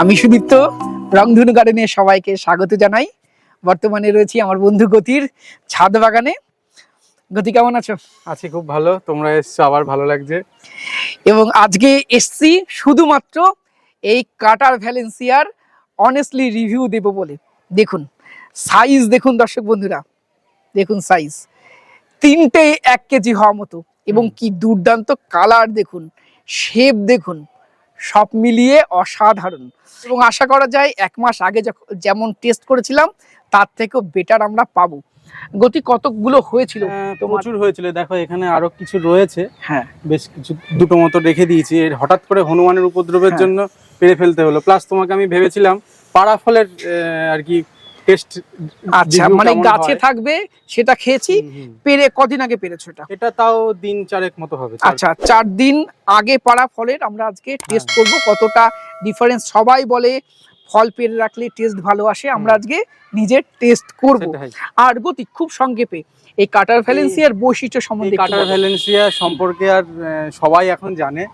আমি সুদীপ্ত রংধনু গার্ডেনে সবাইকে স্বাগত জানাই। বর্তমানে রয়েছি আমার বন্ধু গতির ছাদ বাগানে গতি কেমন আছো? আছি খুব ভালো তোমরা এসছো আবার ভালো লাগছে? এবং আজকে এসছি শুধুমাত্র এই কাটার ভ্যালেন্সিয়ার অনেস্টলি রিভিউ দেব বলে। দেখুন সাইজ দেখুন দর্শক বন্ধুরা। দেখুন সাইজ তিনটে এক কেজি হওয়া মতো এবং কি দুর্দান্ত কালার দেখুন শেপ দেখুন। সব মিলিয়ে অসাধারণ। এবং আশা করা যায় এক মাস আগে যেমন টেস্ট করেছিলাম তার থেকেও বেটার আমরা পাবো। গতি কতগুলো হয়েছিল তোমার? প্রচুর হয়েছিল। দেখো এখানে আরও কিছু রয়েছে। হ্যাঁ। বেশ কিছু দুটো মতো রেখে দিয়েছি। হঠাৎ করে হনুমানের উপদ্রবের হ্যাঁ। জন্য পেরে ফেলতে হলো। প্লাস তোমাকে আমি ভেবেছিলাম পাড়া ফলের আর কি টেস্ট আচ্ছা মানে গাছে থাকবে সেটা খেয়েছি পেরে কদিন আগে পেরেছ এটা? এটা তাও দিন চারেক মতো হবে আচ্ছা চার দিন আগে পাড়া ফলের আমরা আজকে টেস্ট করব কতটা ডিফারেন্স সবাই বলে ফল পেরে রাখলে টেস্ট ভালো আসে আমরা আজকে নিজে টেস্ট করব। আর গতি খুব সংক্ষেপে এই কাটার ভ্যালেন্সিয়ার বৈশিষ্ট্য সম্বন্ধে কাটার। ভ্যালেন্সিয়া সম্পর্কে আর সবাই এখন জানে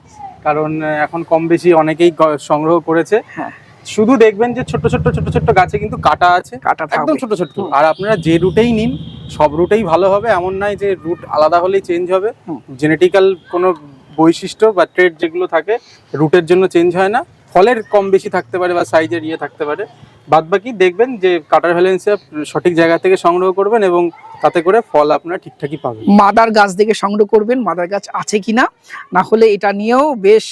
কারণ এখন কম বেশি অনেকেই সংগ্রহ করেছে। হ্যাঁ। শুধু দেখবেন যে ছোট ছোট ছোট ছোট গাছে কিন্তু কাটা আছে। কাটা একদম ছোট ছোট আর আপনারা যে রুটেই নিন সব রুটেই ভালো হবে। এমন নয় যে রুট আলাদা হলেই চেঞ্জ হবে। জেনেটিক্যাল কোনো বৈশিষ্ট্য বা ট্রেড যেগুলো থাকে রুটের জন্য চেঞ্জ হয় না। ফলের কম বেশি থাকতে পারে বা সাইজের ইয়ে থাকতে পারে। বাদ বাকি দেখবেন যে কাটার ভ্যালেন্সিয়া সঠিক জায়গা থেকে সংগ্রহ করবেন এবং তাতে করে ফল আপনারা ঠিকঠাকই পাবেন। মাদার গাছ দেখে সংগ্রহ করবেন মাদার গাছ আছে কিনা? না হলে এটা নিয়েও বেশ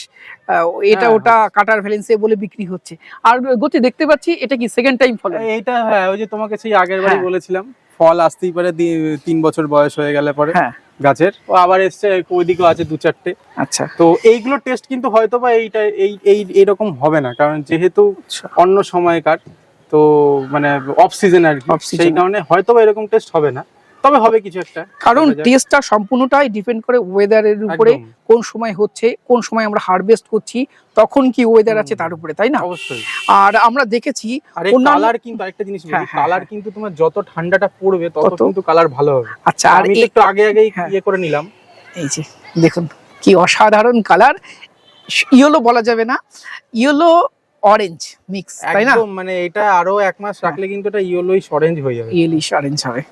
এটা হ্যাঁ, ওটা কাটার ভ্যালেন্সিয়া বলে বিক্রি হচ্ছে। আর গতি দেখতে পাচ্ছি এটা কি সেকেন্ড টাইম ফল? এইটা হ্যাঁ ওই যে তোমাকে সেই আগের বারই হ্যাঁ। বলেছিলাম ফল আসতেই পারে তিন বছর বয়স হয়ে গেলে পরে হ্যাঁ। গাছের। ও আবার এসছে ওইদিকেও আছে দু চারটে। আচ্ছা। তো এইগুলো টেস্ট কিন্তু হয়তো বা এইটা এই এই এরকম হবে না কারণ যেহেতু আচ্ছা। অন্য সময়কার তো মানে অফ সিজন আর। সেই কারণে হয়তো বা এরকম টেস্ট হবে না। তবে হবে কিছু একটা। কারণ টেস্টটা সম্পূর্ণটাই ডিপেন্ড করে ওয়েদারের উপরে কোন সময় হচ্ছে কোন সময় আমরা হারভেস্ট করছি তখন কি ওয়েদার আছে তার উপরে তাই না? অবশ্যই। আর আমরা দেখেছি কালার কিন্তু আরেকটা জিনিস বলি হ্যাঁ, হ্যাঁ, কালার কিন্তু তোমার যত ঠান্ডাটা পড়বে তত কিন্তু কালার ভালো হবে। আচ্ছা আর আমি একটু আগে আগেই হ্যাঁ। ইয়ে করে নিলাম। এই যে দেখুন কি অসাধারণ কালার ইয়েলো বলা যাবে না। ইয়েলো অরেঞ্জ মিক্স তাই না? মানে এটা আরও এক মাস রাখলে কিন্তু এটা ইয়েলোইশ অরেঞ্জ হয়ে যাবে। ইয়েলিশ অরেঞ্জ হবে।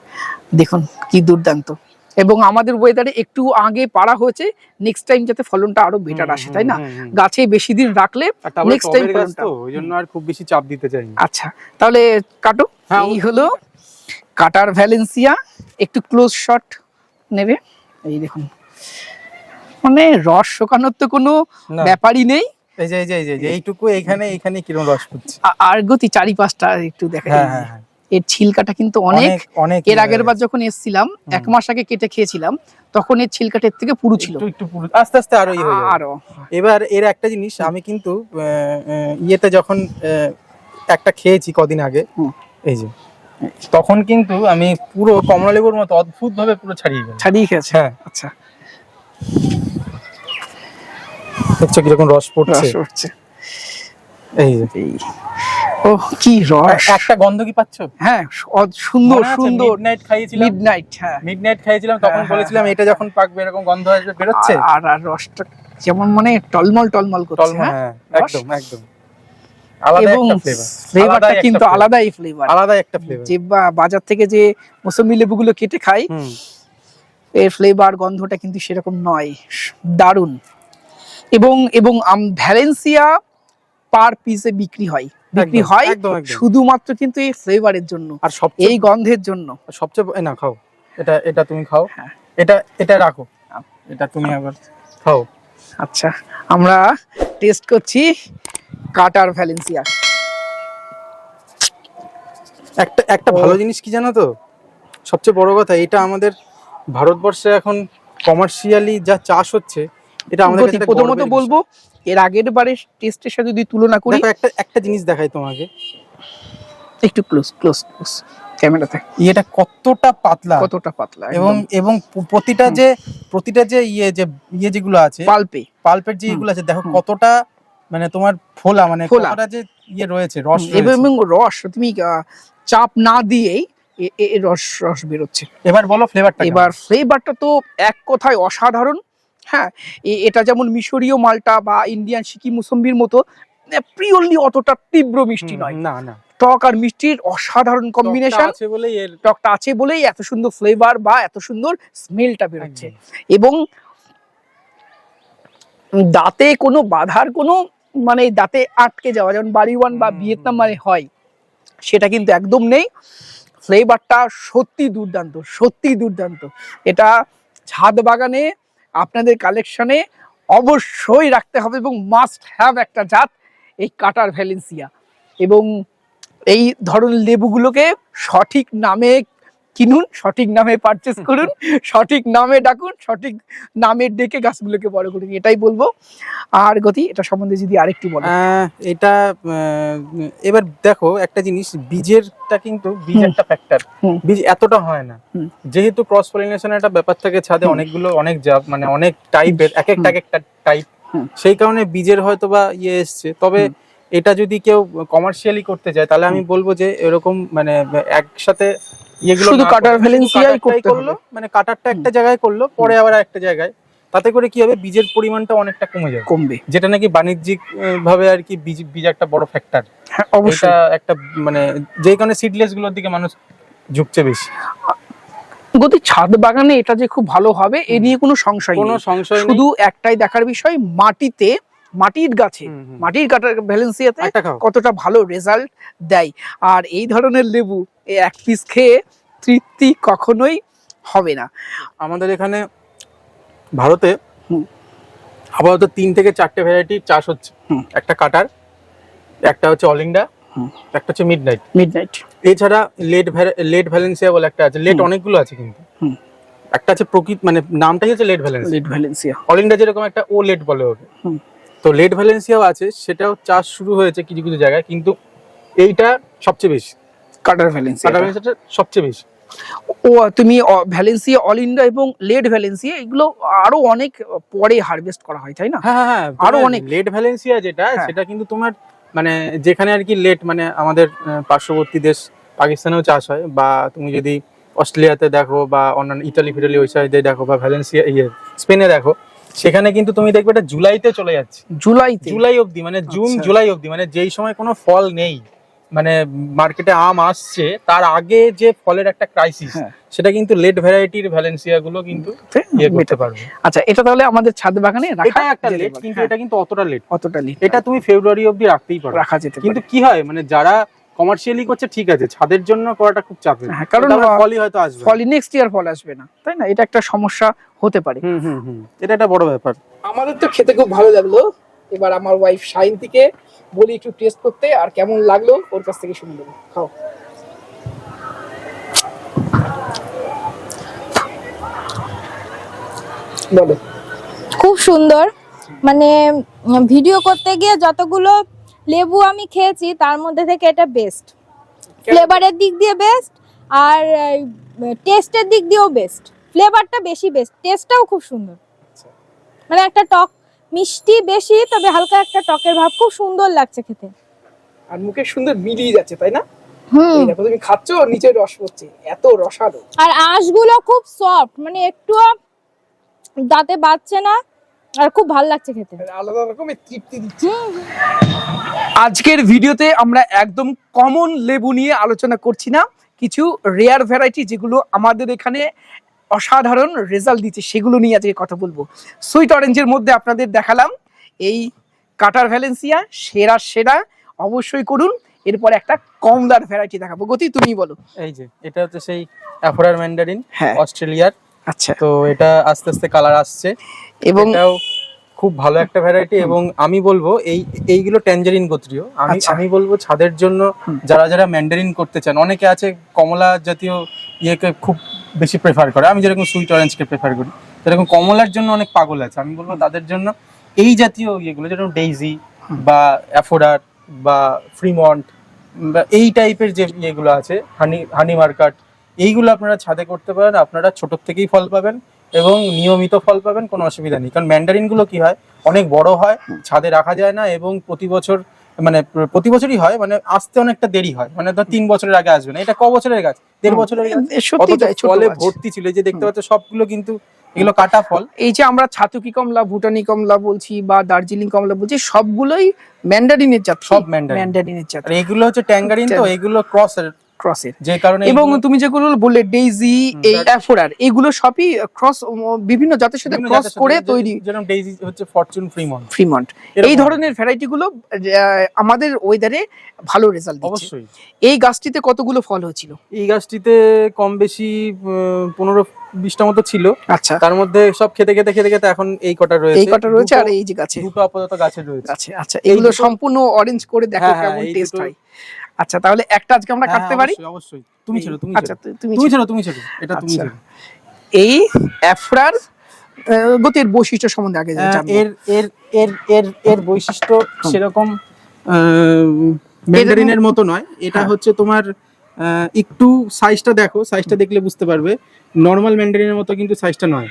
দেখুন কি দুর্দান্ত। এবং আমাদের ওয়েদারে একটু আগে পারা হয়েছে নেক্সট টাইম যাতে ফলনটা আরও বেটার আসে তাই না। গাছে বেশি দিন রাখলে টবের গাছ ফলনটা। ওই জন্য আর খুব বেশি চাপ দিতে চাই না আচ্ছা তাহলে কাটো হ্যাঁ, এই হলো কাটার ভ্যালেন্সিয়া একটু ক্লোজ শট নেবে। এই দেখুন মানে রস শোকানোর তো কোনো ব্যাপারই নেই। এই যে এই যে এই যে এইটুকু এইখানে রস পড়ছে আর গতি চারি পাঁচটা একটু দেখা হ্যাঁ হ্যাঁ হ্যাঁ। এর ছিলকাটা কিন্তু অনেক। অনেক এর আগের বার যখন এসেছিলাম এক মাস আগে কেটে খেয়েছিলাম তখন এর ছিলকাটের থেকে পুরু ছিল। একটু পুরো আস্তে আস্তে আরও ইয়ে আরও। এবার এর একটা জিনিস আমি কিন্তু ইয়েতে যখন আহ, একটা খেয়েছি কদিন আগে এই যে তখন কিন্তু আমি পুরো কমলা লেবুর মতো অদ্ভুত ভাবে পুরো ছাড়িয়ে গেল ছাড়িয়ে খেয়েছে? হ্যাঁ। আচ্ছা। দেখছ কীরকম রস পড়ছে? রস এই ও কি রস। একটা গন্ধ কি পাচ্ছ? হ্যাঁ সুন্দর সুন্দর। মিডনাইট খাইয়েছিলাম? মিডনাইট হ্যাঁ। মিডনাইট খাইয়েছিলাম তখন হ্যাঁ, বলেছিলাম এটা যখন পাকবে এরকম গন্ধ আসবে বেরোচ্ছে? আর- আর আর রসটা যেমন মানে টলমল টলমল করছে হ্যাঁ? হ্যাঁ একদম একদম। আলাদা একটা ফ্লেভার ফ্লেভারটা আলাদাই কিন্তু আলাদাই ফ্লেভার আলাদা একটা ফ্লেভার যে বাজার থেকে যে মৌসুমি লেবুগুলো কেটে খাই এর ফ্লেভার গন্ধটা কিন্তু সেরকম নয়। দারুণ। এবং এবং আম- ভ্যালেন্সিয়া পার পিসে বিক্রি হয়। বিক্রি হয় শুধুমাত্র কিন্তু এই ফ্লেভারের জন্য আর সব এই গন্ধের জন্য। সবচেয়ে না খাও। এটা এটা তুমি খাও। হ্যাঁ। এটা এটা রাখো। এটা তুমি আবার খাও। আচ্ছা আমরা টেস্ট করছি কাটার ভ্যালেন্সিয়া। একটা একটা ভালো জিনিস কি জানো তো? সবচেয়ে বড় কথা এটা আমাদের ভারতবর্ষে এখন কমার্শিয়ালি যা চাষ হচ্ছে এটা আমাদের কাছে প্রথমত বলব এর আগের বারের টেস্টের সাথে যদি তুলনা করি দেখো একটা একটা জিনিস দেখাই তোমাকে। একটু ক্লোজ ক্লোজ ক্লোজ ক্যামেরাতে ইয়েটা কতটা পাতলা। কতটা পাতলা এবং এবং প্রতিটা যে প্রতিটা যে ইয়ে যে ইয়ে যেগুলো আছে পাল্পে। পাল্পের যে আছে দেখো কতটা মানে তোমার ফোলা মানে কতটা যে ইয়ে রয়েছে রস এবং এবং রস তুমি চাপ না দিয়েই রস রস বেরোচ্ছে। এবার বলো ফ্লেভারটা এবার ফ্লেভারটা তো এক কথায় অসাধারণ। হ্যাঁ এটা যেমন মিশরীয় মালটা বা ইন্ডিয়ান সিকি মুসম্বির মতো পিওরলি অতটা তীব্র মিষ্টি নয়। না না। টক আর মিষ্টির অসাধারণ কম্বিনেশন আছে বলেই টকটা আছে বলেই এত সুন্দর ফ্লেভার বা এত সুন্দর স্মেলটা বেরোচ্ছে। এবং দাঁতে কোনো বাধার কোনো মানে দাঁতে আটকে যাওয়া যেমন বাড়ি ওয়ান বা ভিয়েতনাম মানে হয় সেটা কিন্তু একদম নেই। ফ্লেভারটা সত্যি দুর্দান্ত সত্যি দুর্দান্ত। এটা ছাদ বাগানে আপনাদের কালেকশনে অবশ্যই রাখতে হবে এবং মাস্ট হ্যাভ একটা জাত, এই কাটার ভ্যালেন্সিয়া। এবং এই ধরনের লেবুগুলোকে সঠিক নামে কিনুন সঠিক নামে পারচেস করুন সঠিক নামে ডাকুন সঠিক নামে ডেকে গাছগুলোকে বড় করুন এটাই বলব। আর গতি এটা সম্বন্ধে যদি আরেকটু বলো এটা এবার দেখো একটা জিনিস বীজেরটা কিন্তু বীজ একটা ফ্যাক্টর বীজ এতটা হয় না। যেহেতু ক্রস পলিনেশন একটা ব্যাপার থাকে ছাদে অনেকগুলো অনেক জাত মানে অনেক টাইপের এক একটা এক একটা টাইপ সেই কারণে বীজের হয়তো বা ইয়ে এসছে। তবে এটা যদি কেউ কমার্শিয়ালি করতে চায় তাহলে আমি বলব যে এরকম মানে একসাথে শুধু কাটার ভ্যালেন্সিয়াই করতে করল মানে কাটারটা একটা জায়গায় করল পরে আবার একটা জায়গায়। তাতে করে কি হবে বীজের পরিমাণটা অনেকটা কমে যাবে। কমবে। যেটা নাকি বাণিজ্যিক ভাবে আর কি বীজ বীজ একটা বড় ফ্যাক্টর হ্যাঁ এটা একটা মানে যেই কারণে সিডলেসগুলোর দিকে মানুষ ঝুঁকছে বেশি। গতি ছাদ বাগানে এটা যে খুব ভালো হবে এ নিয়ে কোনো সংশয় কোনো সংশয় শুধু একটাই দেখার বিষয় মাটিতে মাটির গাছে। মাটির কাটার ভ্যালেন্সিয়াতে কতটা ভালো রেজাল্ট দেয় আর এই ধরনের লেবু এক পিস খেয়ে তৃপ্তি কখনোই হবে না আমাদের এখানে ভারতে। আপাতত তিন থেকে চারটে ভ্যারাইটি চাষ হচ্ছে। একটা কাটার একটা হচ্ছে অল ইন্ডিয়া। একটা হচ্ছে মিড নাইট মিডনাইট এছাড়া লেট লেট ভ্যালেন্সিয়া বলে একটা আছে লেট অনেকগুলো আছে কিন্তু। একটা আছে প্রকৃত মানে নামটাই হচ্ছে late Valencia led Valencia all India যেরকম একটা ও লেট বলে ওকে। তো লেট ভ্যালেন্সিয়াও আছে সেটাও চাষ শুরু হয়েছে কিছু কিছু জায়গায় কিন্তু এইটা সবচেয়ে বেশি কাটার ভ্যালেন্সিয়া কাটা ভ্যালেন্সিয়াটা সবচেয়ে বেশি ও তুমি ভ্যালেন্সিয়া অল ইন্ডিয়া এবং লেড ভ্যালেন্সিয়া এগুলো আরও অনেক পরে হারভেস্ট করা হয় তাই না হ্যাঁ হ্যাঁ হ্যাঁ আরও। অনেক লেট ভ্যালেন্সিয়া যেটা হ্যাঁ। সেটা কিন্তু তোমার মানে যেখানে আর কি লেট মানে আমাদের পার্শ্ববর্তী দেশ পাকিস্তানেও চাষ হয় বা তুমি যদি অস্ট্রেলিয়াতে দেখো বা অন্যান্য ইটালি ফিটালি ওই সাইডে দেখো বা ভ্যালেন্সিয়া ইয়ে স্পেনে দেখো সেখানে কিন্তু তুমি দেখবে এটা জুলাইতে চলে যাচ্ছে। জুলাইতে? জুলাই অবধি মানে জুন আচ্ছা। জুলাই অবধি মানে যেই সময় কোনো ফল নেই মানে মার্কেটে আম আসছে তার আগে যে ফলের একটা ক্রাইসিস হ্যাঁ। সেটা কিন্তু লেট ভ্যারাইটির ভ্যালেন্সিয়া গুলো কিন্তু ইয়ে করতে পারবে। আচ্ছা এটা তাহলে আমাদের ছাদ বাগানে রাখা এটা একটা লেট কিন্তু হ্যাঁ, এটা কিন্তু অতটা লেট অতটা লেট এটা তুমি ফেব্রুয়ারি অবধি রাখতেই পারো। রাখা যেতে কিন্তু কি হয় মানে যারা কমার্শিয়ালি করছে ঠিক আছে ছাদের জন্য করাটা খুব চাপের। হ্যাঁ, কারণ ফলই হয়তো আসবে। ফলই নেক্সট ইয়ার ফল আসবে না তাই না? এটা একটা সমস্যা হতে পারে। হুম হুম হুম এটা একটা বড় ব্যাপার। আমাদের তো খেতে খুব ভালো লাগল। এবার আমার ওয়াইফ শাইন্তিকে বলি একটু টেস্ট করতে আর কেমন লাগল ওর কাছ থেকে শুনে দেবো খাও। বলো। খুব সুন্দর। মানে ভিডিও করতে গিয়ে যতগুলো লেবু আমি খেয়েছি তার মধ্যে থেকে এটা বেস্ট ফ্লেভারের দিক দিয়ে বেস্ট আর টেস্টের দিক দিয়েও বেস্ট ফ্লেভারটা বেশি বেস্ট টেস্টটাও খুব সুন্দর। মানে একটা টক মিষ্টি বেশি তবে হালকা একটা টকের ভাব খুব সুন্দর লাগছে খেতে। আর মুখে সুন্দর মিলিয়ে যাচ্ছে তাই না? হুম। এই দেখো তুমি খাচ্ছ নিচে রস পড়ছে এত রসালো। আর আঁশগুলো খুব সফট মানে একটুও দাঁতে বাজছে না আর খুব ভালো লাগছে খেতে। আলাদা রকমের তৃপ্তি দিচ্ছে। আজকের ভিডিওতে আমরা একদম কমন লেবু নিয়ে আলোচনা করছি না। কিছু রেয়ার ভ্যারাইটি যেগুলো আমাদের এখানে অসাধারণ রেজাল্ট দিচ্ছে সেগুলো নিয়ে আজকে কথা বলব। সুইট অরেঞ্জের মধ্যে আপনাদের দেখালাম। এই কাটার ভ্যালেন্সিয়া সেরা সেরা অবশ্যই করুন। এরপর একটা কমদার ভ্যারাইটি দেখাবো। গতি তুমি বলো। এই যে এটা হচ্ছে সেই অ্যাফোরার ম্যান্ডারিন হ্যাঁ। অস্ট্রেলিয়ার আচ্ছা। তো এটা আস্তে আস্তে কালার আসছে। এবং খুব ভালো একটা ভ্যারাইটি এবং আমি বলব এই এইগুলো ট্যাঞ্জারিন গোত্রীয়। আমি আচ্ছা। আমি বলব ছাদের জন্য যারা যারা ম্যান্ডারিন করতে চান অনেকে আছে কমলা জাতীয় ইয়েকে খুব বেশি প্রেফার করে। আমি যেরকম সুইট অরেঞ্জকে প্রেফার করি যেরকম কমলার জন্য অনেক পাগল আছে। আমি বলব তাদের জন্য এই জাতীয় ইয়েগুলো যেরকম ডেইজি বা অ্যাফোডার বা ফ্রিমন্ট বা এই টাইপের যে ইয়েগুলো আছে হানি হানি মার্কাট এইগুলো আপনারা ছাদে করতে পারেন আপনারা ছোট থেকেই ফল পাবেন এবং নিয়মিত ফল পাবেন কোনো অসুবিধা নেই। কারণ ম্যান্ডারিনগুলো কি হয়? অনেক বড় হয় ছাদে রাখা যায় না এবং প্রতি বছর মানে প্রতি বছরই হয় মানে আসতে অনেকটা দেরি হয়। মানে ধর তিন বছরের আগে আসবে না এটা ক বছরের গাছ? দেড় বছরের ফলে ভর্তি ছিল যে দেখতে। পাচ্ছ সবগুলো কিন্তু এগুলো কাটা ফল। এই যে আমরা ছাতুকি কমলা ভুটানি কমলা বলছি বা দার্জিলিং কমলা বলছি সবগুলোই ম্যান্ডারিনের জাত। সব। ম্যান্ডারিনের জাত। এগুলো হচ্ছে ট্যাঙ্গারিন তো এগুলো ক্রসের ক্রসের যে কারণে এবং তুমি যেগুলো বললে ডেইজি এই অ্যাফোরার এগুলো সবই ক্রস বিভিন্ন জাতের সাথে ক্রস করে তৈরি। যেরকম ডেইজি হচ্ছে ফরচুন ফ্রিমন ফ্রিমন্ট এই ধরনের ভ্যারাইটি গুলো আমাদের ওয়েদারে ভালো রেজাল্ট দিচ্ছে। অবশ্যই। এই গাছটিতে কতগুলো ফল হয়েছিল? এই গাছটিতে কম বেশি পনেরো বিশটা মতো ছিল। আচ্ছা। তার মধ্যে সব খেতে খেতে খেতে খেতে এখন এই কটা রয়েছে। এই কটা রয়েছে আর এই যে গাছে। দুটো আপাতত গাছে রয়েছে। আচ্ছা আচ্ছা। এগুলো সম্পূর্ণ অরেঞ্জ করে দেখো হ্যাঁ, হ্যাঁ, কেমন টেস্ট হয়। আচ্ছা তাহলে একটা আজকে আমরা হ্যাঁ, কাটতে হ্যাঁ, পারি? অবশ্যই, তুমি ছিল তুমি আচ্ছা তুমি ছিল তুমি ছিল এটা তুমি আচ্ছা। এই অ্যাফ্রার গতির বৈশিষ্ট্য সম্বন্ধে আগে জানব। এর এর এর এর এর বৈশিষ্ট্য সেরকম ম্যান্ডারিনের মতো নয়। এটা হ্যাঁ। হচ্ছে তোমার একটু সাইজটা দেখো সাইজটা দেখলে বুঝতে পারবে। নর্মাল ম্যান্ডারিনের মতো কিন্তু সাইজটা নয়।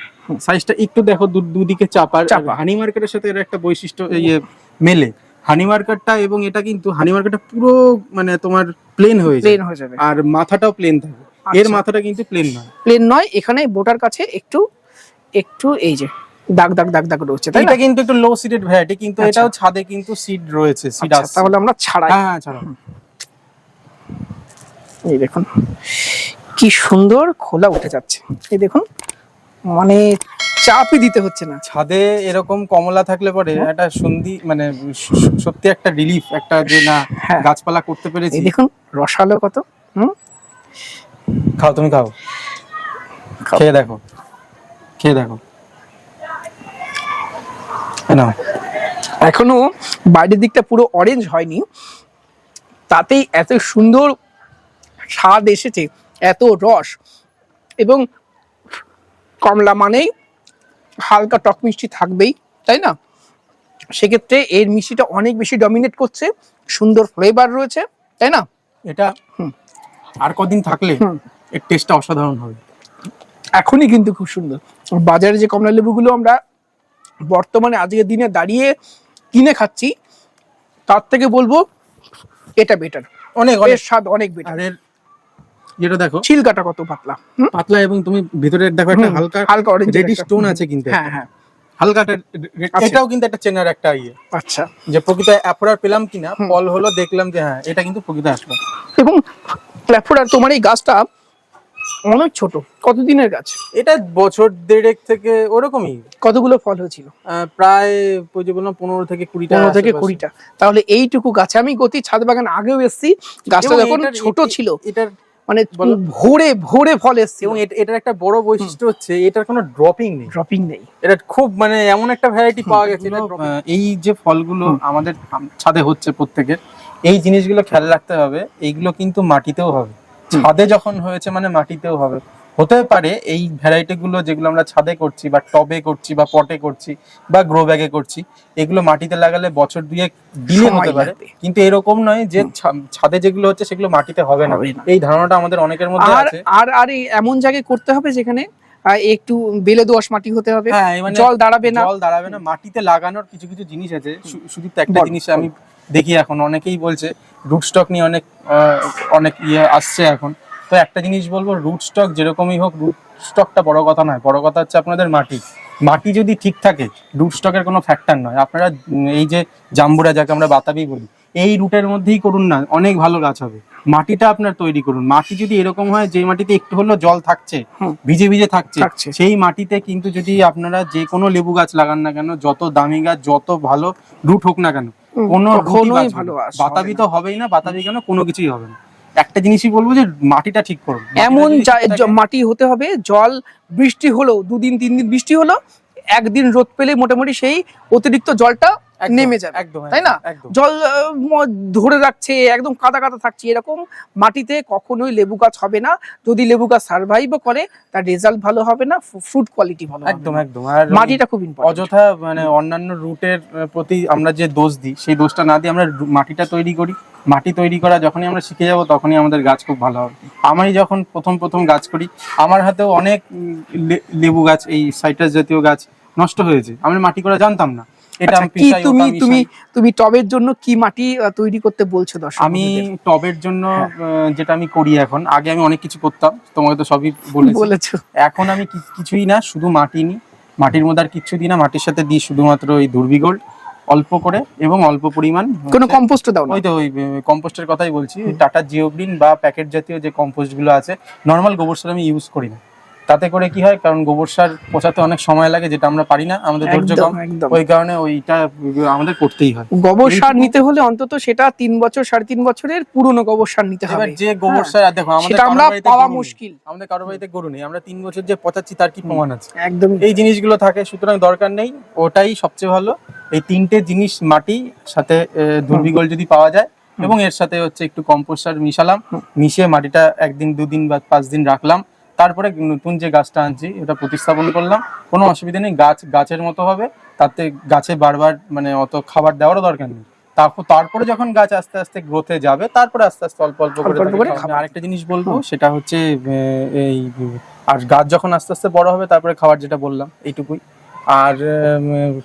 সাইজটা একটু দেখো দুদিকে চাপার চাপা। হানি মার্কেটের সাথে এর একটা বৈশিষ্ট্য ইয়ে মেলে। হানি মার্কেটটা এবং এটা কিন্তু হানি মার্কেটটা পুরো মানে তোমার প্লেন হয়ে প্লেন হয়ে যাবে। আর মাথাটাও প্লেন থাকবে। এর আচ্ছা। মাথাটা কিন্তু প্লেন নয়। প্লেন নয় এখানে বোটার কাছে একটু একটু এই যে দাগ দাগ দাগ দাগ রয়েছে তাই এটা কিন্তু একটু লো সিডেড ভ্যারাইটি কিন্তু আচ্ছা। এটাও ছাদে কিন্তু সিড রয়েছে সিড আচ্ছা, আসছে তাহলে আমরা ছাড়াই। হ্যাঁ হ্যাঁ ছাড়ো। এই দেখুন কি সুন্দর খোলা উঠে যাচ্ছে। এই দেখুন মানে চাপই দিতে হচ্ছে না। ছাদে এরকম কমলা থাকলে পরে হ্যাঁ। একটা সন্ধি মানে সত্যি একটা রিলিফ একটা যে না হ্যাঁ। গাছপালা করতে পেরেছি। দেখুন রসালো কত হুম? খাও তুমি খাও। খাও। খেয়ে দেখো। খেয়ে দেখো। নাও। এখনও বাইরের দিকটা পুরো অরেঞ্জ হয়নি। তাতেই এত সুন্দর স্বাদ এসেছে এত রস। এবং কমলা মানেই হালকা টক মিষ্টি থাকবেই তাই না? সেক্ষেত্রে এর মিষ্টিটা অনেক বেশি ডমিনেট করছে সুন্দর ফ্লেভার রয়েছে তাই না? এটা আর কদিন থাকলে। এর টেস্টটা অসাধারণ হবে। এখনই কিন্তু খুব সুন্দর। বাজারে যে কমলা লেবুগুলো আমরা বর্তমানে আজকের দিনে দাঁড়িয়ে কিনে খাচ্ছি তার থেকে বলব এটা বেটার অনেক অনেক। স্বাদ অনেক বেটার যেটা দেখো ছিলকাটা কত পাতলা। পাতলা এবং তুমি ভিতরে দেখো একটা হালকা হালকা অরেঞ্জ রেডি স্টোন আছে কিন্তু হ্যাঁ হ্যাঁ। হালকা একটা red- আছে। এটাও কিন্তু একটা চেনার একটা ইয়ে। আচ্ছা। যে প্রকৃত অ্যাপোরার পেলাম কিনা ফল হলো দেখলাম যে হ্যাঁ এটা কিন্তু প্রকৃত আসলো। এবং প্ল্যাফোর্ডার তোমার এই গাছটা অনেক ছোট কতদিনের গাছ? এটা বছর দেড়েক থেকে ওরকমই। কতগুলো ফল হয়েছিল? প্রায় ওই যে বললাম পনেরো থেকে কুড়িটা পনেরো থেকে কুড়িটা। তাহলে এইটুকু গাছে। আমি গতি ছাদ বাগান আগেও এসেছি। গাছটা যখন ছোট ছিল। এটার মানে ভরে ভোরে ফল এসছে এবং এটার একটা বড় বৈশিষ্ট্য হচ্ছে এটার কোনো ড্রপিং নেই। ড্রপিং নেই। এটা খুব মানে এমন একটা ভ্যারাইটি পাওয়া গেছে এই যে ফলগুলো আমাদের ছাদে হচ্ছে প্রত্যেকের এই জিনিসগুলো খেয়াল রাখতে হবে এইগুলো কিন্তু মাটিতেও হবে। ছাদে যখন হয়েছে মানে মাটিতেও হবে। হতে পারে এই ভ্যারাইটি গুলো যেগুলো আমরা ছাদে করছি বা টবে করছি বা পটে করছি বা গ্রো ব্যাগে করছি এগুলো মাটিতে লাগালে বছর দুয়েক ডিলে হতে পারে। কিন্তু এরকম নয় যে ছাদে যেগুলো হচ্ছে সেগুলো মাটিতে হবে না। এই ধারণাটা আমাদের অনেকের মধ্যে আছে। আর আর এমন জায়গায় করতে হবে যেখানে একটু বেলে দোআঁশ মাটি হতে হবে। হ্যাঁ মানে জল দাঁড়াবে না। জল দাঁড়াবে না। মাটিতে লাগানোর কিছু কিছু জিনিস আছে। শুধু তো একটা জিনিস আমি দেখি এখন অনেকেই বলছে রুট স্টক নিয়ে অনেক অনেক ইয়ে আসছে এখন। তো একটা জিনিস বলব রুট স্টক যেরকমই হোক রুট স্টকটা বড় কথা নয় বড় কথা হচ্ছে আপনাদের মাটি। মাটি যদি ঠিক থাকে রুট স্টকের কোনো ফ্যাক্টর নয়। আপনারা এই যে জাম্বুরা যাকে আমরা বাতাবি বলি এই রুটের মধ্যেই করুন না অনেক ভালো গাছ হবে। মাটিটা আপনার তৈরি করুন। মাটি যদি এরকম হয় যে মাটিতে একটু হলেও জল থাকছে ভিজে ভিজে থাকছে। সেই মাটিতে কিন্তু যদি আপনারা যে কোনো লেবু গাছ লাগান না কেন যত দামি গাছ যত ভালো রুট হোক না কেন কোনো বাতাবি তো হবেই না বাতাবি কেন কোনো কিছুই হবে না। একটা জিনিসই বলব যে মাটিটা ঠিক করুন। এমন মাটি হতে হবে জল বৃষ্টি হলো দুদিন তিন দিন বৃষ্টি হলো একদিন রোদ পেলে মোটামুটি সেই অতিরিক্ত জলটা নেমে যাবে একদম তাই না? জল ধরে রাখছে একদম কাদা কাদা থাকছে এরকম মাটিতে কখনোই লেবু গাছ হবে না। যদি লেবু গাছ সার্ভাইভও করে তার রেজাল্ট ভালো হবে না ফ্রুট কোয়ালিটি ভালো একদম একদম। আর মাটিটা খুব ইম্পর্টেন্ট অযথা মানে অন্যান্য রুটের প্রতি আমরা যে দোষ দিই সেই দোষটা না দিয়ে আমরা মাটিটা তৈরি করি। মাটি তৈরি করা যখনই আমরা শিখে যাব তখনই আমাদের গাছ খুব ভালো হবে। আমি যখন প্রথম প্রথম গাছ করি আমার হাতেও অনেক লেবু গাছ এই সাইটাস জাতীয় গাছ নষ্ট হয়েছে। আমি মাটি করা জানতাম না। এটা আচ্ছা, আমি কি তুমি তুমি তুমি টবের জন্য কি মাটি তৈরি করতে বলছো দর্শক আমি টবের জন্য হ্যাঁ। যেটা আমি করি এখন আগে আমি অনেক কিছু করতাম তোমাকে তো সবই বলেছি। এখন আমি কিছুই না শুধু মাটি নিই মাটির মধ্যে আর কিচ্ছু দিই না মাটির সাথে দিই শুধুমাত্র ওই দুর্বিগোল্ড অল্প করে এবং অল্প পরিমাণ কোনো কম্পোস্ট দাও না। ওই তো ওই কম্পোস্টের কথাই বলছি টাটা জিওগ্রিন বা প্যাকেট জাতীয় যে কম্পোস্টগুলো আছে নর্মাল গোবর সার আমি ইউজ করি না। তাতে করে কি হয়? কারণ গোবর সার পচাতে অনেক সময় লাগে যেটা আমরা পারি না আমাদের ধৈর্য কম। ওই কারণে ওইটা আমাদের করতেই হয়। গোবর সার নিতে হলে অন্তত সেটা তিন বছর সাড়ে তিন বছরের পুরনো গোবর সার নিতে হবে। যে গোবর হ্যাঁ। সার দেখো আমাদের আমরা পাওয়া মুশকিল। আমাদের কারও বাড়িতে গরু নেই। আমরা তিন বছর যে পচাচ্ছি তার কি প্রমাণ আছে? একদম। এই জিনিসগুলো থাকে সুতরাং দরকার নেই। ওটাই সবচেয়ে ভালো। এই তিনটে জিনিস মাটি সাথে দুর্বিগল যদি পাওয়া যায় এবং এর সাথে হচ্ছে একটু কম্পোস্ট সার মিশালাম। মিশিয়ে মাটিটা একদিন দুদিন বা পাঁচ দিন রাখলাম। তারপরে নতুন যে গাছটা আনছি ওটা প্রতিস্থাপন করলাম। কোনো অসুবিধা নেই গাছ গাছের মতো হবে। তাতে গাছে বারবার মানে অত খাবার দেওয়ারও দরকার নেই। তারপর তারপরে যখন গাছ আস্তে আস্তে গ্রোথে যাবে তারপরে আস্তে আস্তে অল্প অল্প করে। আরেকটা জিনিস বলব সেটা হচ্ছে এই আর গাছ যখন আস্তে আস্তে বড় হবে তারপরে খাবার যেটা বললাম এইটুকুই। আর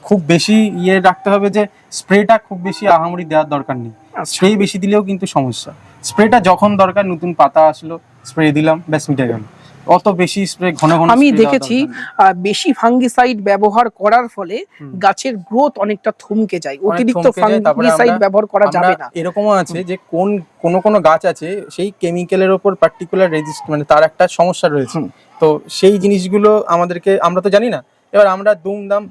খুব বেশি ইয়ে রাখতে হবে যে স্প্রেটা খুব বেশি আহামরি দেওয়ার দরকার নেই। আচ্ছা। স্প্রে বেশি দিলেও কিন্তু সমস্যা। স্প্রেটা যখন দরকার নতুন পাতা আসলো স্প্রে দিলাম ব্যাস মিটে গেল। অত বেশি স্প্রে ঘন ঘন আমি দেখেছি বেশি ফাঙ্গিসাইড ব্যবহার করার ফলে গাছের গ্রোথ অনেকটা থমকে যায় অতিরিক্ত ফাঙ্গিসাইড ব্যবহার করা যাবে না। এরকমও আছে যে কোন কোন কোন গাছ আছে সেই কেমিক্যালের ওপর পার্টিকুলার রেজিস্ট মানে তার একটা সমস্যা রয়েছে। তো সেই জিনিসগুলো আমাদেরকে আমরা তো জানি না। এবার আমরা দুমদাম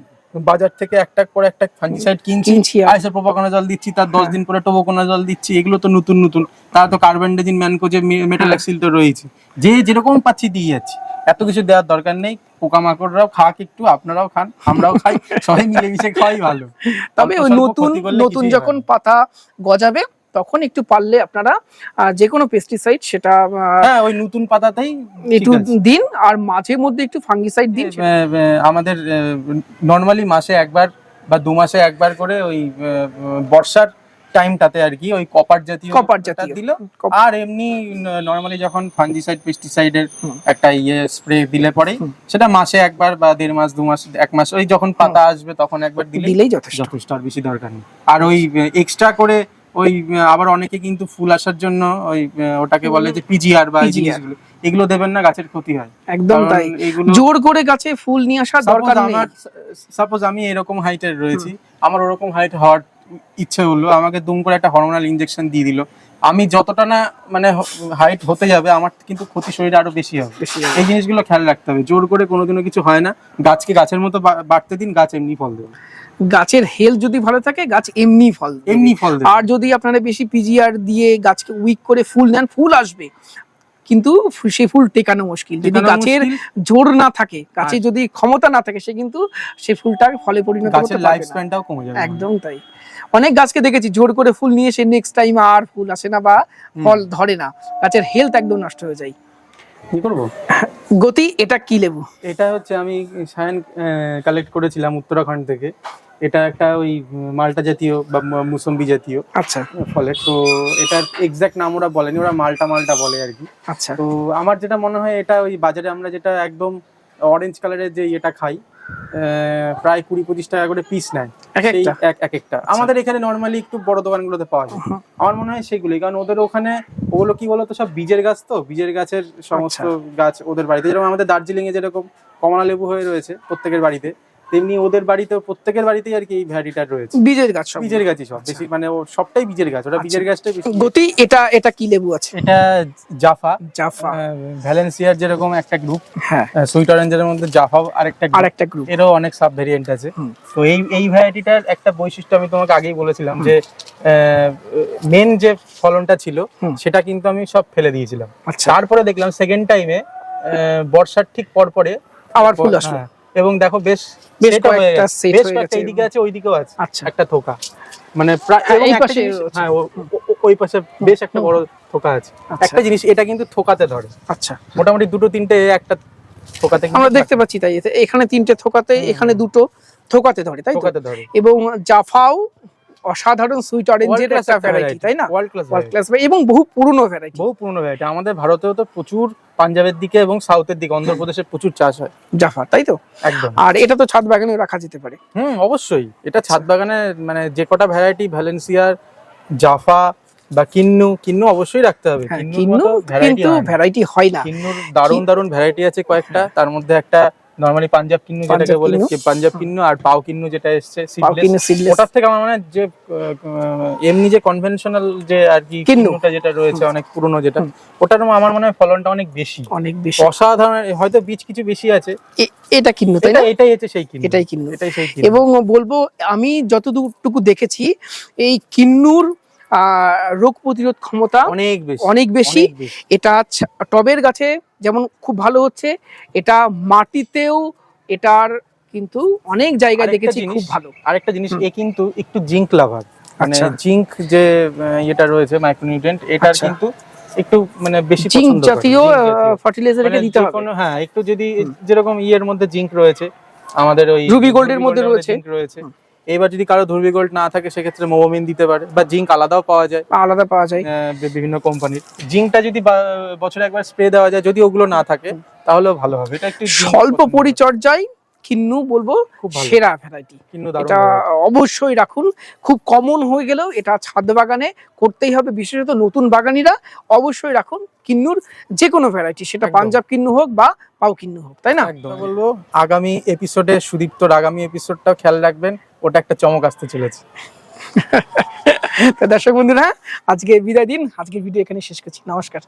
বাজার থেকে একটা করে একটা ফাঙ্গিসাইড কিনছি আইসো প্রোপাকোনা জল দিচ্ছি তার দশ। দিন পরে টোবোকোনা জল দিচ্ছি এগুলো তো নতুন নতুন। তার তো কার্বেন্ডাজিন ম্যানকোজে মেটাল মেটালাক্সিল তো রয়েছে। যে যেরকম পাচ্ছি দিয়ে যাচ্ছি। এত কিছু দেওয়ার দরকার নেই পোকামাকড়রাও খাক একটু আপনারাও খান আমরাও খাই সবাই মিলেমিশে খাওয়াই ভালো। তবে ওই নতুন নতুন যখন পাতা গজাবে তখন একটু পারলে আপনারা যে কোনো পেস্টিসাইড সেটা হ্যাঁ ওই নতুন পাতাতেই একটু দিন আর মাঝে মধ্যে একটু ফাঙ্গিসাইড দিন আমাদের নর্মালি মাসে একবার বা দু মাসে একবার করে ওই বর্ষার টাইমটাতে আর কি ওই কপার জাতীয় কপার জাতীয়। দিল। আর এমনি নর্মালি যখন ফাঙ্গিসাইড পেস্টিসাইডের একটা ইয়ে স্প্রে দিলে পরে সেটা মাসে একবার বা দেড় মাস দু মাস এক মাস ওই যখন পাতা আসবে তখন একবার দিলেই দিলেই যথেষ্ট। যথেষ্ট আর বেশি দরকার নেই। আর ওই এক্সট্রা করে ওই আবার অনেকে কিন্তু ফুল আসার জন্য ওই ওটাকে বলে যে পিজিআর বা জিনিসগুলো। এগুলো দেবেন না গাছের ক্ষতি হয়। একদম তাই। এগুলো জোর করে গাছে ফুল নিয়ে আসার দরকার নেই। সাপোজ আমি এরকম হাইটের রয়েছি। আমার ওরকম হাইট হওয়ার ইচ্ছে হলো আমাকে দুম করে একটা হরমোনাল ইনজেকশন দিয়ে দিল। আমি যতটা না মানে হাইট হতে যাবে আমার কিন্তু ক্ষতি শরীরে আরও বেশি হবে। এই জিনিসগুলো খেয়াল রাখতে হবে। জোর করে কোনোদিনও কিছু হয় না। গাছকে গাছের মতো বাড়তে দিন গাছ এমনি ফল দেবে। গাছের হেলথ যদি ভালো থাকে গাছ এমনি ফল এমনি ফল আর যদি আপনারা বেশি পিজিআর দিয়ে গাছকে উইক করে ফুল নেন ফুল আসবে। কিন্তু সে ফুল টেকানো মুশকিল। যদি গাছের জোর না থাকে গাছে যদি ক্ষমতা না থাকে সে কিন্তু সে ফুলটা ফলে পরিণত করতে পারবে লাইফ না। স্প্যানটাও কমে যাবে। একদম তাই। অনেক গাছকে দেখেছি জোর করে ফুল নিয়ে সে নেক্সট টাইম আর ফুল আসে না বা ফল ধরে না। গাছের হেলথ একদম নষ্ট হয়ে যায়। কি করব? গতি এটা কি লেবু? এটা হচ্ছে আমি সায়ান কালেক্ট করেছিলাম উত্তরাখণ্ড থেকে। এটা একটা ওই মালটা জাতীয় বা মুসম্বি জাতীয় আচ্ছা। ফলে। তো এটার এক্সাক্ট নাম ওরা বলেনি ওরা মালটা মালটা বলে আর কি। আচ্ছা। তো আমার যেটা মনে হয় এটা ওই বাজারে আমরা যেটা একদম অরেঞ্জ কালারের যে এটা খাই প্রায় কুড়ি পঁচিশ টাকা করে পিস নেয়। এক একটা? এক এক একটা। আমাদের এখানে নর্মালি একটু বড় দোকানগুলোতে পাওয়া যায়। আমার মনে হয় সেগুলোই। কারণ ওদের ওখানে ওগুলো কি বলতো সব বীজের গাছ তো? বীজের গাছের সমস্ত আচ্ছা। গাছ ওদের বাড়িতে। যেরকম আমাদের দার্জিলিং এ যেরকম কমলা লেবু হয়ে রয়েছে প্রত্যেকের বাড়িতে। তেমনি ওদের বাড়িতে প্রত্যেকের বাড়িতেই আর কি এই ভ্যারাইটিটা রয়েছে। বীজের গাছ সব। বীজের গাছই সব বেশি মানে ও সবটাই বীজের গাছ ওটা বীজের গাছটাই বেশি গতি এটা এটা কি লেবু আছে? এটা জাফা। জাফা। ভ্যালেন্সিয়ার যেরকম একটা গ্রুপ হ্যাঁ। সুইট অরেঞ্জের মধ্যে জাফাও আরেকটা আর একটা গ্রুপ এরও অনেক সাব ভেরিয়েন্ট আছে তো এই এই ভ্যারাইটিটার একটা বৈশিষ্ট্য আমি তোমাকে আগেই বলেছিলাম যে মেন যে ফলনটা ছিল সেটা কিন্তু আমি সব ফেলে দিয়েছিলাম। আচ্ছা। তারপরে দেখলাম সেকেন্ড টাইমে বর্ষার ঠিক পর পরে আবার ফুল আসলো। হ্যাঁ, এবং দেখো বেশ বেশ কয়েকটা গেছে। বেশ কয়েকটা এইদিকে আছে ওইদিকেও আছে আচ্ছা। একটা থোকা। মানে প্রায় হ্যাঁ, এই পাশে হ্যাঁ ওই পাশে বেশ একটা বড় থোকা আছে। আচ্ছা। একটা জিনিস এটা কিন্তু থোকাতে ধরে। আচ্ছা। মোটামুটি দুটো তিনটে একটা থোকাতে আমরা দেখতে পাচ্ছি তাই এখানে তিনটে থোকাতে এখানে দুটো থোকাতে ধরে তাই থোকাতে ধরে। এবং জাফাও অসাধারণ সুইট অরেঞ্জের একটা ভ্যারাইটি তাই না? world class world. ক্লাস এবং বহু পুরনো ভ্যারাইটি বহু পুরনো ভ্যারাইটি আমাদের ভারতেও তো প্রচুর পাঞ্জাবের দিকে এবং সাউথের দিকে অন্ধ্রপ্রদেশে প্রচুর চাষ হয়। জাফা তাই তো? একদম। আর এটা তো ছাদ বাগানেও রাখা যেতে পারে। হুম অবশ্যই। এটা ছাদ বাগানে মানে যে কটা ভ্যারাইটি ভ্যালেন্সিয়ার জাফা বা কিন্নু কিন্নু অবশ্যই রাখতে হবে। হ্যাঁ কিন্নুর কিন্তু ভ্যারাইটি কিন্তু ভ্যারাইটি হয় না। কিন্নুর দারুণ দারুণ ভ্যারাইটি আছে কয়েকটা। তার মধ্যে একটা নরমালি পাঞ্জাব কিন্নু যেটাকে বলে। পাঞ্জাব কিন্নু আর পাও কিন্নু যেটা এসছে ওটার থেকে আমার মনে হয় যে এমনি যে কনভেনশনাল যে আর কি কিন্নুটা যেটা রয়েছে অনেক পুরনো যেটা ওটার আমার মনে হয় ফলনটা অনেক বেশি। অনেক বেশি। অসাধারণ হয়তো বীজ কিছু বেশি আছে। এটা কিন্ন তাই না? এটাই হচ্ছে সেই কিন্নু এটাই কিন্নু এটাই সেই কিন্নু এবং বলব আমি যতটুকু দেখেছি এই কিন্নুর রোগ প্রতিরোধ ক্ষমতা অনেক বেশি অনেক বেশি। এটা টবের গাছে যেমন খুব ভালো হচ্ছে এটা মাটিতেও এটার কিন্তু অনেক আরেকটা দেখেছি খুব ভালো। আরেকটা জিনিস এ কিন্তু একটু জিঙ্ক লাভার। মানে আচ্ছা। জিঙ্ক যে ইয়েটা রয়েছে মাইক্রোনিউট্রিয়েন্ট এটার আচ্ছা। কিন্তু একটু মানে বেশি জিঙ্ক জাতীয় ফার্টিলাইজার মানে দিতে হবে। হ্যাঁ একটু যদি যেরকম ইয়ের মধ্যে জিঙ্ক রয়েছে আমাদের ওই রুবি গোল্ডের মধ্যে রয়েছে। জিঙ্ক রয়েছে। এবার যদি কারও ধর্বি গোল্ড না থাকে সেক্ষেত্রে মোবামিন দিতে পারে বা জিঙ্ক আলাদাও পাওয়া যায়। আলাদা পাওয়া যায়। বিভিন্ন কোম্পানির জিঙ্কটা যদি বছরে একবার স্প্রে দেওয়া যায় যদি ওগুলো না থাকে তাহলেও ভালো হবে। এটা একটু স্বল্প পরিচর্যায় কিন্নু বলব খুব সেরা ভ্যারাইটি কিন্নু এটা অবশ্যই রাখুন। খুব কমন হয়ে গেলেও এটা ছাদ বাগানে করতেই হবে বিশেষত নতুন বাগানিরা অবশ্যই রাখুন কিন্নুর যে কোনো ভ্যারাইটি সেটা পাঞ্জাব কিন্নু হোক বা পাও কিন্নু হোক তাই না? একদম। বলব আগামী এপিসোডে সুদীপ্তর আগামী এপিসোডটাও খেয়াল রাখবেন ওটা একটা চমক আসতে চলেছে। তো দর্শক বন্ধুরা আজকে বিদায় দিন। আজকের ভিডিও এখানে শেষ করছি। নমস্কার।